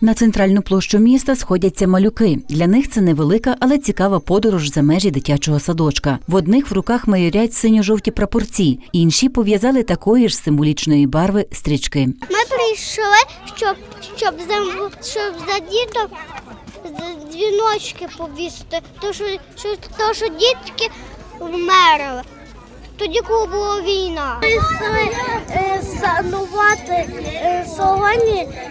На центральну площу міста сходяться малюки. Для них це невелика, але цікава подорож за межі дитячого садочка. В одних в руках майорять синьо-жовті прапорці, інші пов'язали такої ж символічної барви стрічки. Ми прийшли, щоб, щоб, за, щоб за діток дзвіночки повісити, то що, що, то, що дітки вмерли. Тоді, коли була війна. Прийшли е, санувати е, сьогодні е,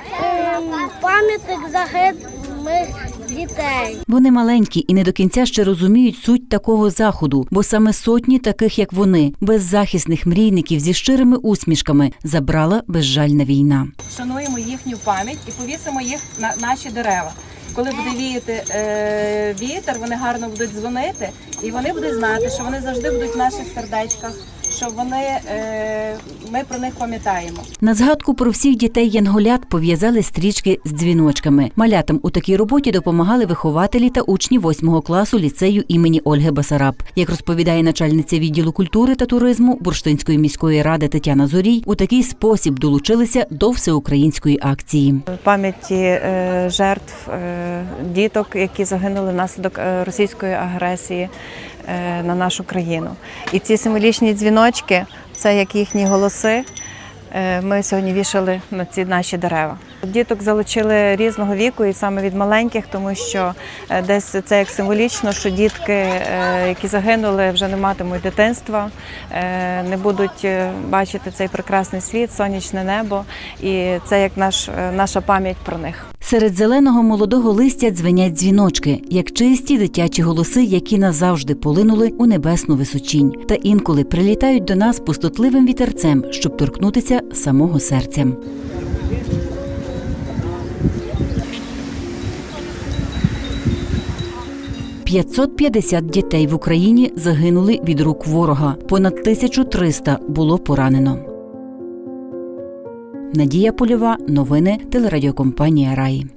пам'ятник загиблих дітей. Вони маленькі і не до кінця ще розуміють суть такого заходу, бо саме сотні таких, як вони, беззахисних мрійників зі щирими усмішками забрала безжальна війна. Шануємо їхню пам'ять і повісимо їх на наші дерева. Коли буде віяти е, вітер, вони гарно будуть дзвонити, і вони будуть знати, що вони завжди будуть в наших сердечках, що вони е, ми про них пам'ятаємо. На згадку про всіх дітей янголят пов'язали стрічки з дзвіночками. Малятам у такій роботі допомагали вихователі та учні 8 класу ліцею імені Ольги Басараб. Як розповідає начальниця відділу культури та туризму Бурштинської міської ради Тетяна Зорій, у такий спосіб долучилися до всеукраїнської акції. пам'яті е, жертв е, діток, які загинули внаслідок е, російської агресії е, на нашу країну. І ці символічні дзвіночки це як їхні голоси. е, Ми сьогодні вішали на ці наші дерева. Діток залучили різного віку, і саме від маленьких, тому що е, десь це як символічно, що дітки, е, які загинули, вже не матимуть дитинства, не будуть бачити цей прекрасний світ, сонячне небо, і це як наш, наша пам'ять про них. Серед зеленого молодого листя дзвенять дзвіночки, як чисті дитячі голоси, які назавжди полинули у небесну височінь, та інколи прилітають до нас пустотливим вітерцем, щоб торкнутися самого серця. «550 дітей в Україні загинули від рук ворога. Понад 1300 було поранено. Надія Польова, новини телерадіокомпанія Раї.